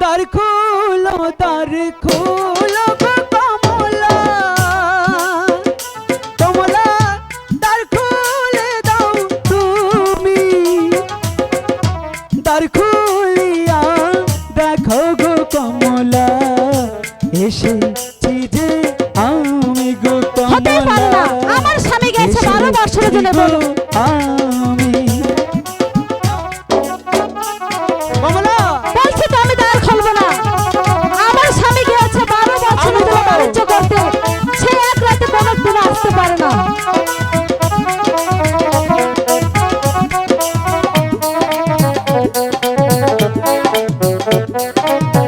দ্বার খুলো দ্বার খুলো কমলা। দাও দেখো গো কমলা। আমি আমার স্বামী গেছে বারো বছরের জন্য বলো।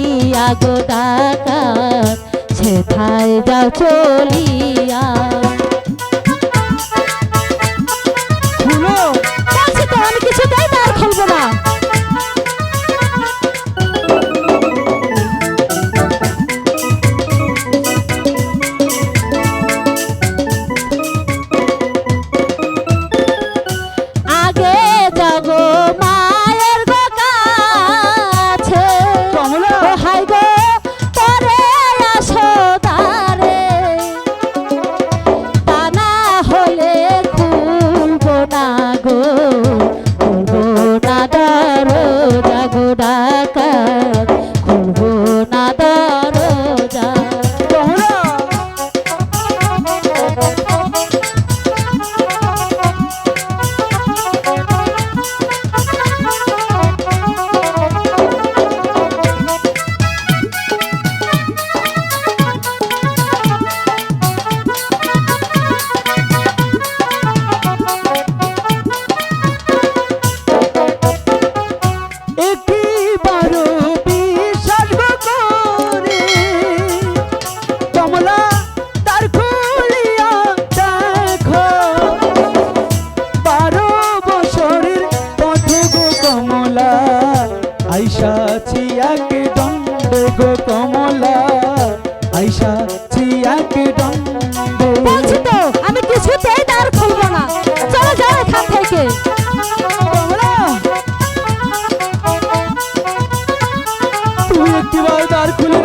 চলিয়া গো ডাকাত সেথায় যাও চলিয়া। sonata. কমলা আইসা চিয়াকে দণ্ড। বলছি তো আমি কিছুতেই দ্বার খুলবো না। চলো যাও এখান থেকে। তুমি একটিবার দ্বার খুলে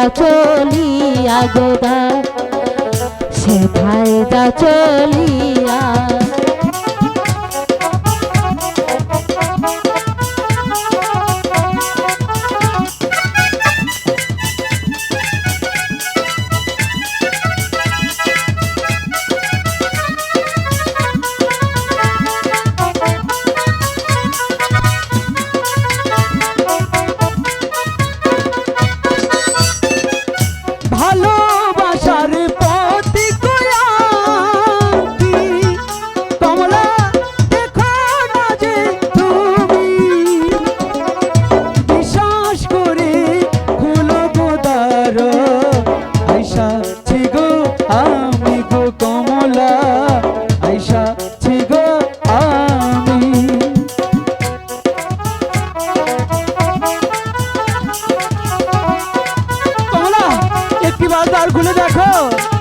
দা চলিয়া গোদা সে ভাই দা চলিয়া bagulho da cor.